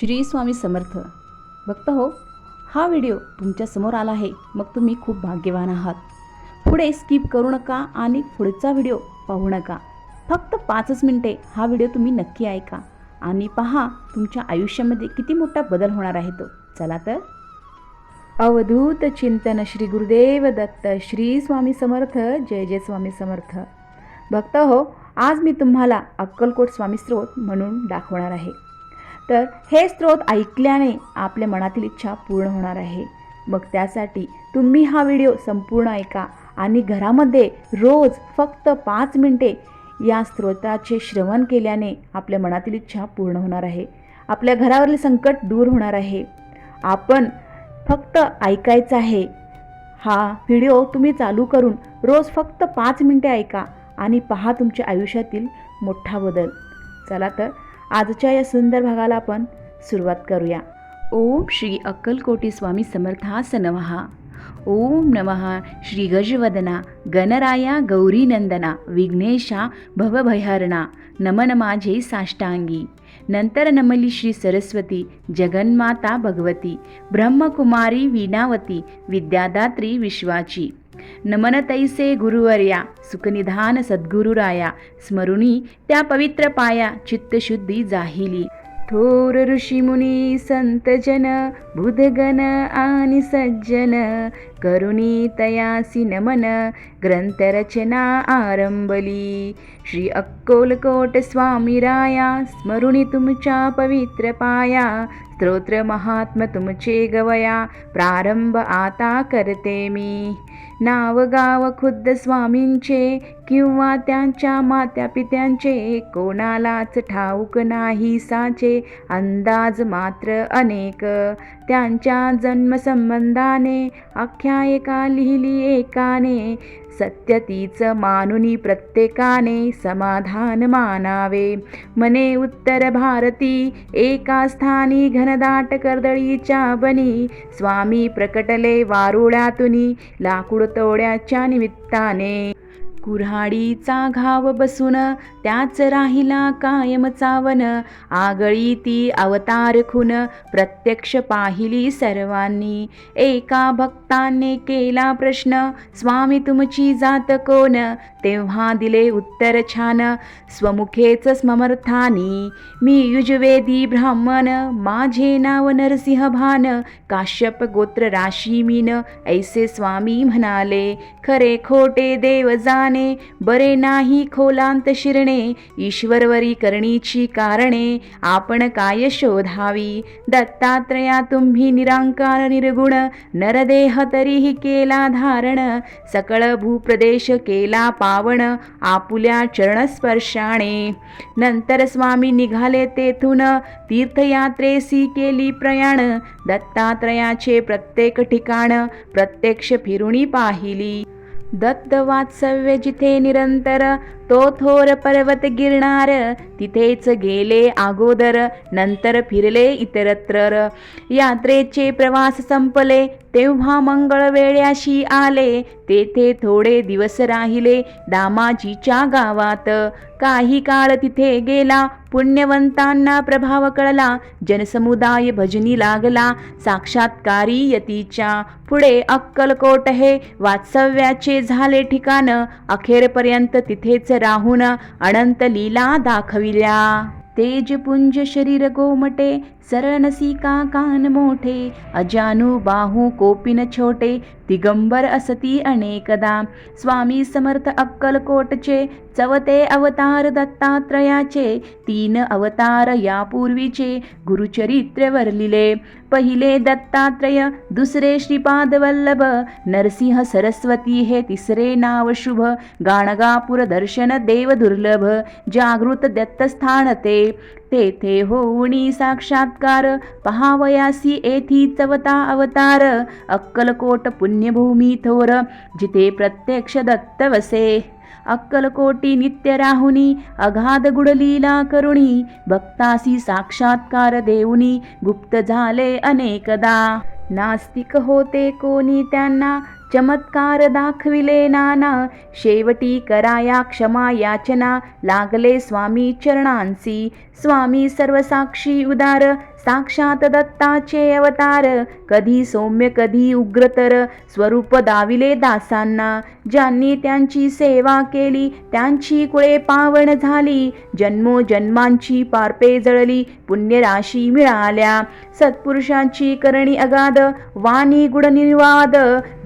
श्री स्वामी समर्थ. बघता हो हा व्हिडिओ तुमच्यासमोर आला आहे. मग तुम्ही खूप भाग्यवान आहात. पुढे स्किप करू नका आणि पुढचा व्हिडिओ पाहू नका. फक्त पाचच मिनटे हा व्हिडिओ तुम्ही नक्की ऐका आणि पहा तुमच्या आयुष्यामध्ये किती मोठा बदल होणार आहे तो. चला तर. अवधूत चिंतन श्री गुरुदेव दत्त श्री स्वामी समर्थ. जय जय स्वामी समर्थ. भक्त हो आज मी तुम्हाला अक्कलकोट स्वामी स्रोत म्हणून दाखवणार आहे. तर हे स्रोत ऐकल्याने आपल्या मनातील इच्छा पूर्ण होणार आहे. मग त्यासाठी तुम्ही हा व्हिडिओ संपूर्ण ऐका आणि घरामध्ये रोज फक्त पाच मिनटे या स्त्रोताचे श्रवण केल्याने आपल्या मनातील इच्छा पूर्ण होणार आहे. आपल्या घरावरील संकट दूर होणार आहे. आपण फक्त ऐकायचं आहे. हा व्हिडिओ तुम्ही चालू करून रोज फक्त पाच मिनटे ऐका आणि पहा तुमच्या आयुष्यातील मोठा बदल. चला तर आजच्या या सुंदर भागाला आपण सुरुवात करूया. ओम श्री अक्कलकोटी स्वामी समर्थास नमहा ओम नमः श्री गजवदना गणराया गौरीनंदना विघ्नेशा भवभयहरणा नमन माझे साष्टांगी. नंतर नमली श्री सरस्वती जगन्माता भगवती ब्रह्मकुमारी वीणावती विद्यादात्री विश्वाची. नमन तैसे गुरुवर्या सुखनिधान सद्गुरुराया स्मरुणी त्या पवित्र पाया चित्तशुद्धी जाहिली. थोर ऋषीमुनी संतजन बुधगण आणि सज्जन करुणी तयासी नमन ग्रंथरचना आरंभली. श्री अक्कोलकोट स्वामी राया स्मरुणी तुमच्या पवित्र पाया स्तोत्र महात्म तुमचे गवया प्रारंभ आता करते मी. नाव गाव खुद्द स्वामींचे किंवा त्यांच्या मात्या पित्यांचे कोणालाच ठाऊक नाही साचे अंदाज मात्र अनेक. त्यांच्या जन्मसंबंधाने आख्यायिका लिहिली एकाने सत्य तीच मानुनी प्रत्येकाने समाधान मानावे मने उत्तर भारती एका स्थानी घनदाट कर्दळीच्या बनी स्वामी प्रकटले वारुळ्यातुनी लाकूड तोड्याच्या निमित्ताने कुऱ्हाडीचा घाव बसून त्याच राहिला कायम चावन आगळी ती अवतार खून प्रत्यक्ष पाहिली सर्वांनी एका भक्ताने केला प्रश्न. स्वामी तुमची जात कोण? तेव्हा दिले उत्तर छान. स्वमुखेच स्ममर्थानी मी युजवेदी ब्राह्मण. माझे नाव नरसिंह भान काश्यप गोत्र राशी मीन. ऐसे स्वामी म्हणाले खरे खोटे देव जाणे. बरे नाही खोलांत शिरणे. ईश्वरवरी करणीची कारणे. आपण काय शोधावी? दत्तात्रया तुम्ही निरांकार निर्गुण. नरदेह तरीही केला धारण सकळ भूप्रदेश केला पावण आपुल्या चरणस्पर्शाने. नंतर स्वामी निघाले तेथून तीर्थयात्रेसी केली प्रयाण दत्तात्रयाचे प्रत्येक ठिकाण प्रत्यक्ष फिरुणी पाहिली. दत्त वात्सव्य जिथे निरंतर तो थोर पर्वत गिरणार. तिथेच गेले अगोदर नंतर फिरले इतरत्र. यात्रेचे प्रवास संपले तेव्हा मंगळ वेळ्याशी आले. तेथे थोडे दिवस राहिले दामाजीच्या गावात. काही काळ तिथे गेला पुण्यवंतांना प्रभाव कळला जनसमुदाय भजनी लागला साक्षात्कारी यतीच्या. पुढे अक्कलकोट हे वात्सव्याचे झाले ठिकाण. अखेरपर्यंत तिथेच राहून अनंत लीला दाखविल्या तेजपुंज शरीर गोमटे सरळ नसिका कान मोठे अजानू बाहू कोपिन छोटे दिगंबर असती अनेकदा. स्वामी समर्थ अक्कलकोटचे चवते अवतार दत्तात्रयाचे तीन अवतार यापूर्वीचे गुरुचरित्र वरलिले. पहिले दत्तात्रय दुसरे श्रीपाद वल्लभ नरसिंह सरस्वती हे तिसरे नाव शुभ गाणगापूर दर्शन देव दुर्लभ जागृत दत्तस्थान ते तेथे होऊनी साक्षात्कार पहावयासी येथी चवता अवतार अक्कलकोट पुण्यभूमी थोर जिथे प्रत्यक्ष दत्त वसे. अक्कलकोटी नित्य राहुनी अगाध गुडलीला करुणी भक्तासी साक्षात्कार देऊनी गुप्त झाले अनेकदा. नास्तिक होते कोणी त्यांना चमत्कार दाखविले नाना. शेवटी कराया क्षमा याचना. लागले स्वामी चरणांसी. स्वामी सर्वसाक्षी उदार. साक्षात दत्ताचे अवतार. कधी सौम्य कधी उग्रतर. स्वरूप दाविले दासांना. ज्यांनी त्यांची सेवा केली त्यांची कुळे पावन झाली. जन्मोजन्मांची पारपे जळली पुण्यराशी मिळाल्या. सत्पुरुषांची करणी अगाध वाणी गुणनिर्वाद.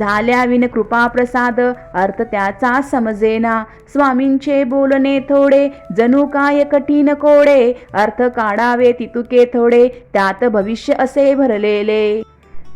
झाल्या विन कृपा प्रसाद अर्थ त्याचा समजेना. स्वामींचे बोलणे थोडे जणू काय कठीण कोडे. अर्थ काढावे तितुके थोडे त्यात भविष्य असे भरलेले.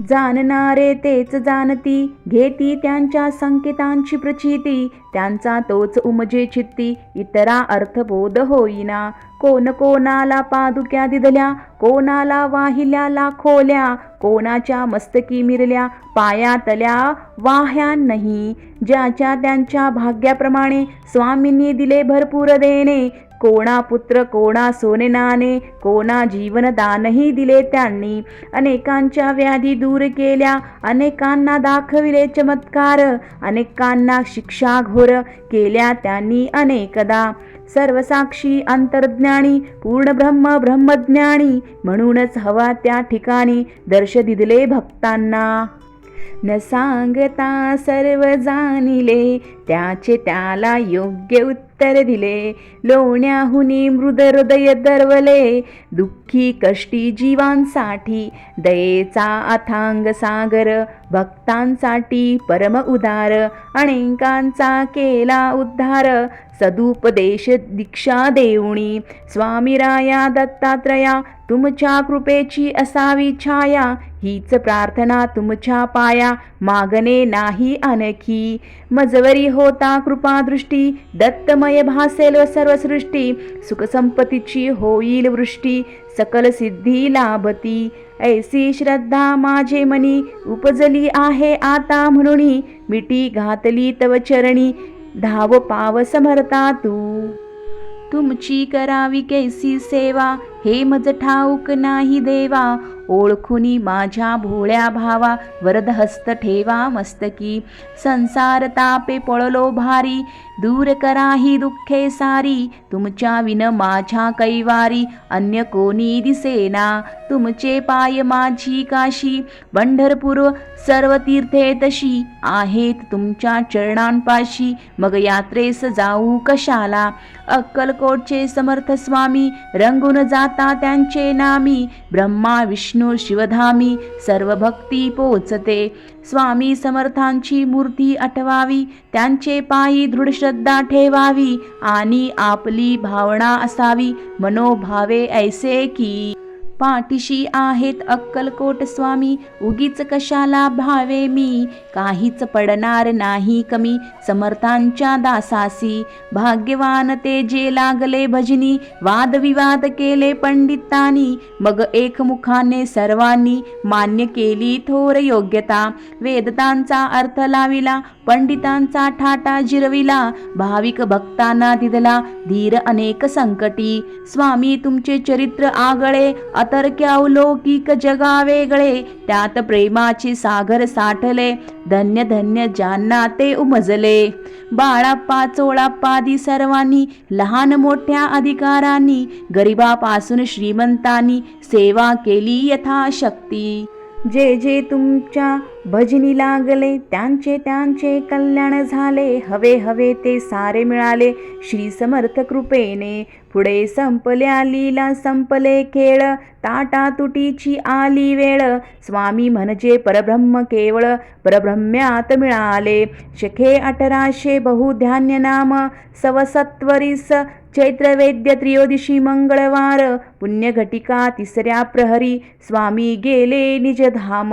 जाणणारे तेच जाणती घेती त्यांच्या संकेतांची प्रचिती त्यांचा तोच उमजे चित्ती इतरा अर्थबोध होईना. कोण कोणाला पादुक्या दिदल्या कोणाला वाहिल्या लाखोल्या कोणाच्या मस्तकी मिरल्या पायातल्या वाह्या नाही. ज्याच्या त्यांच्या भाग्याप्रमाणे स्वामींनी दिले भरपूर देणे कोणा पुत्र कोणा सोनेनाने कोणा जीवनदानही दिले त्यांनी. अनेकांच्या व्याधी दूर केल्या अनेकांना दाखविले चमत्कार अनेकांना शिक्षा घोर केल्या त्यांनी अनेकदा. सर्वसाक्षी अंतर्ज्ञानी पूर्ण ब्रह्म ब्रह्मज्ञानी म्हणूनच हवा त्या ठिकाणी दर्श दिले भक्तांना. न सांगता सर्व जाणिले त्याचे त्याला योग्य उत्तर दिले. लोण्याहुनी मृद हृदय दरवले. दुःखी कष्टी जीवांसाठी दयेचा अथांग सागर. भक्तांसाठी परम उदार. अनेकांचा केला उद्धार. सदुपदेश दीक्षा देऊणी स्वामीराया दत्तात्रया तुमच्या कृपेची असावी छाया. हीच प्रार्थना तुमच्या पाया. मागणे नाही आणखी मजवरी होता कृपादृष्टी दत्तमय भासेल सर्वसृष्टी सुखसंपत्तीची होईल वृष्टी सकल सिद्धी लाभती ऐसी श्रद्धा माझे मनी उपजली आहे आता म्हणून मिठी घातली तव चरणी धाव पाव समरता तू तुमची करावी कैसी सेवा हे मज ठाऊक नाही देवा ओळखुनी माझ्या भोळ्या भावा वरदहस्त ठेवा मस्तकी. संसार तापे पळलो भारी. दूर करा ही दुःखे सारी तुमच्या विन माझ्या कैवारी अन्य कोणी दिसेना तुमचे पाय माझी काशी पंढरपूर सर्व तीर्थे तशी आहेत तुमच्या चरणांपाशी मग यात्रेस जाऊ कशाला? अक्कलकोटचे समर्थ स्वामी रंगून जाता त्यांचे नामी ब्रह्मा विष्णू शिवधामी सर्व भक्ती पोचते. स्वामी समर्थांची मूर्ती आठवावी त्यांचे पायी दृढ श्रद्धा ठेवावी आणि आपली भावना असावी. मनोभावे ऐसे की पाठीशी आहेत अक्कलकोट स्वामी. उगीच कशाला भावे मी? काहीच पडणार नाही कमी. समर्थांच्या दासासी. भाग्यवान ते जे लागले भजनी. वादविवाद केले पंडितांनी. मग एकमुखाने सर्वांनी मान्य केली थोर योग्यता. वेदतांचा अर्थ लाविला. पंडितांचा ठाटा जिरविला भाविक भक्तांना दिदला धीर अनेक संकटी. स्वामी तुमचे चरित्र आगळे अतर्क्य अवलौकिक जगा वेगळे त्यात प्रेमाचे सागर साठले धन्य धन्य ज्यांना ते उमजले. बाळाप्पा चोळाप्पादी सर्वांनी लहान मोठ्या अधिकारांनी गरिबापासून श्रीमंतांनी सेवा केली यथाशक्ती. जे जे तुमच्या भजनी लागले त्यांचे त्यांचे कल्याण झाले हवे हवे ते सारे मिळाले. श्री समर्थ कृपेने पुढे संपल्या लीला संपले खेळ. ताटा तुटीची आली वेळ. स्वामी म्हणजे परब्रह्म केवळ परब्रह्म्यात मिळाले. शखे अठराशे बहुधान्य नाम सवसत्वरीस चैत्रवेद्य त्रियोदिशी मंगळवार पुण्यघटिका तिसऱ्या प्रहरी स्वामी गेले निजधाम.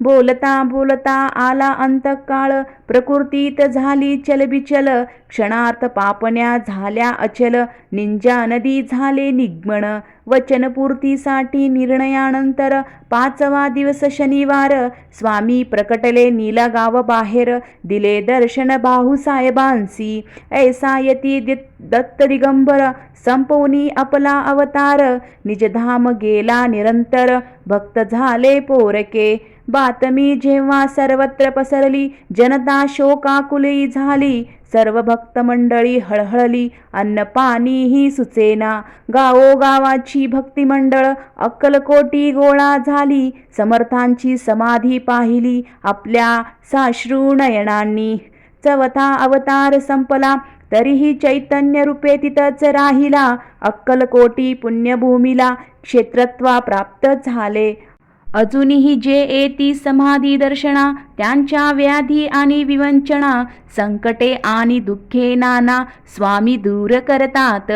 बोलता बोलता आला अंतकाळ प्रकृतीत झाली चलबिचल क्षणार्थ पापण्या झाल्या अचल निंजा नदी झाले निग्मण. वचनपूर्तीसाठी निर्णयानंतर पाचवा दिवस शनिवार. स्वामी प्रकटले नीलगाव बाहेर. दिले दर्शन बाहूसाहेबांसी ऐसा यती दत्त दिगंबर. संपवनी आपला अवतार. निजधाम गेला निरंतर. भक्त झाले पोरके. बातमी जेव्हा सर्वत्र पसरली जनता शोकाकुली झाली. सर्व भक्त मंडळी हळहळली अन्नपाणीही सुचेना. गावोगावाची भक्ती मंडळ अक्कलकोटी गोळा झाली. समर्थांची समाधी पाहिली आपल्या साश्रू नयनांनी. चवथा अवतार संपला तरीही चैतन्य रूपे तिथंच राहिला. अक्कलकोटी पुण्यभूमीला क्षेत्रत्वा प्राप्त झाले. अजूनही जे येती समाधी दर्शना त्यांच्या व्याधी आणि विवंचना संकटे आणि दुःखे नाना स्वामी दूर करतात.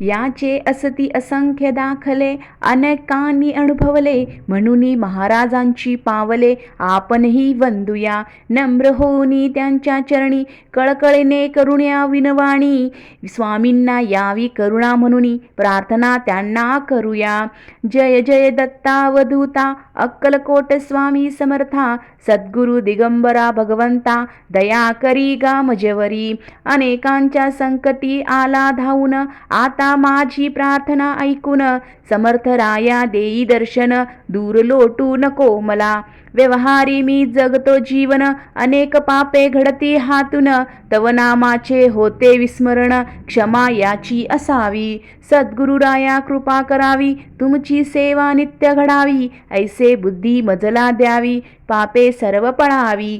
याचे असती असंख्य दाखले अनेकांनी अनुभवले. म्हणून महाराजांची पावले आपणही वंदूया. नम्र होऊनी त्यांच्या चरणी कळकळीने करुण्या विनवाणी. स्वामींना यावी करुणा म्हणून प्रार्थना त्यांना करूया. जय जय दत्तावधूता अक्कलकोट स्वामी समर्था सद्गुरु दिगंबरा भगवंता दया करी गामजवरी अनेकांच्या संकटी आला धावून आता माझी प्रार्थना ऐकून समर्थराया देई दर्शन दूर लोटू नको मला व्यवहारी मी जगतो जीवन अनेक पापे घडती हातून तव नामाचे होते विस्मरण क्षमा याची असावी सद्गुरुराया कृपा करावी तुमची सेवा नित्य घडावी ऐसे बुद्धी मजला द्यावी पापे सर्व पळावी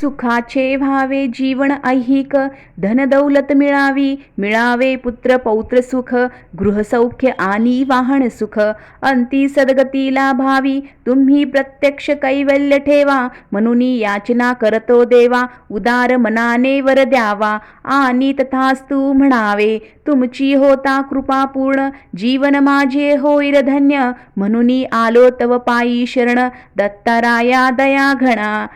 सुखाचे व्हावे जीवन ऐहिक धनदौलत मिळावी मिळावे पुत्र पौत्र सुख गृहसौख्य आणि वाहन सुख. अंती सदगती भावी तुम्ही प्रत्यक्ष कैवल्य ठेवा. म्हणून याचना करतो देवा उदार मनाने वर द्यावा. आणि तथास्तु म्हणावे तुमची होता कृपा पूर्ण जीवन माझे होईल धन्य. म्हणून आलो तव पायी शरण दत्ताराया दया घणा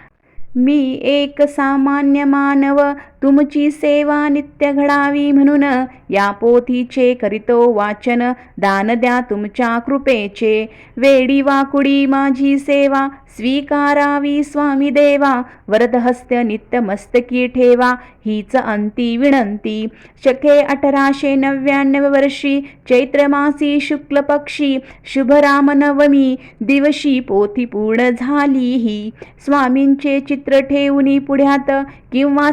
मी एक सामान्य मानव तुमची सेवा नित्य घडावी म्हणून या पोथीचे करितो वाचन. दान द्या तुमच्या कृपेचे. वेडी वाकुडी माझी सेवा स्वीकारावी स्वामी देवा. वरदहस्त नित्य मस्तकी ठेवा हीच अंती विनंती. शके अठराशे नव्याण्णव वर्षी चैत्रमासी शुक्ल पक्षी शुभरामनवमी दिवशी पोथी पूर्ण झाली ही स्वामींचे चित्र ठेवून पुढ्यात किंवा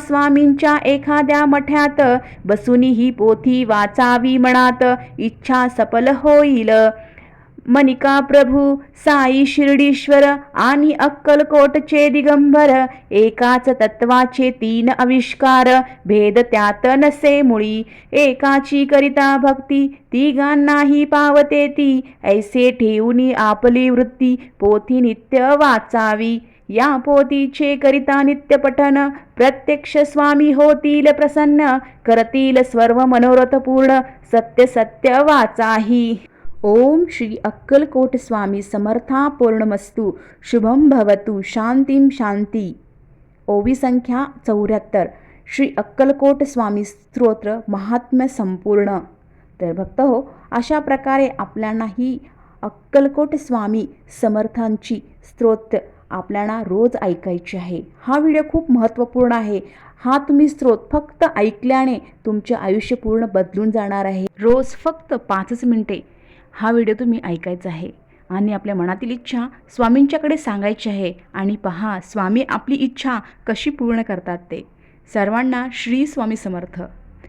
तुमच्या एखाद्या मठ्यात बसून ही पोथी वाचावी मनात इच्छा सफल होईल. मनिका प्रभू साई शिर्डीश्वर आणि अक्कलकोटचे दिगंबर एकाच तत्वाचे तीन आविष्कार भेद त्यात नसे मुळी. एकाची करिता भक्ती तिघांनाही पावते ती. ऐसे ठेवून आपली वृत्ती पोथी नित्य वाचावी. या पोतीचे करिता नित्य पठन प्रत्यक्ष स्वामी होतील प्रसन्न करतील सर्व मनोरथ पूर्ण सत्य सत्य वाचाही. ओम श्री अक्कलकोट स्वामी समर्था पूर्णमस्तू शुभम भवतु शांतीम शांती. ओवी संख्या चौऱ्याहत्तर. श्री अक्कलकोट स्वामी स्तोत्र महात्म्य संपूर्ण. तर भक्त हो अशा प्रकारे आपल्यालाही अक्कलकोट स्वामी समर्थांची स्तोत्र आपल्याला रोज ऐकायची आहे. हा व्हिडिओ खूप महत्त्वपूर्ण आहे. हा तुम्ही स्रोत फक्त ऐकल्याने तुमचे आयुष्य पूर्ण बदलून जाणार आहे. रोज फक्त पाचच मिनटे हा व्हिडिओ तुम्ही ऐकायचा आहे. आणि आपल्या मनातील इच्छा स्वामींच्याकडे सांगायची आहे. आणि पहा स्वामी आपली इच्छा कशी पूर्ण करतात ते. सर्वांना श्री स्वामी समर्थ.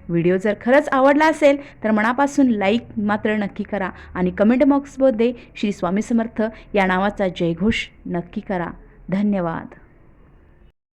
व्हिडिओ जर खरंच आवडला असेल तर मनापासून लाईक मात्र नक्की करा आणि कमेंट बॉक्समध्ये श्री स्वामी समर्थ या नावाचा जयघोष नक्की करा. धन्यवाद.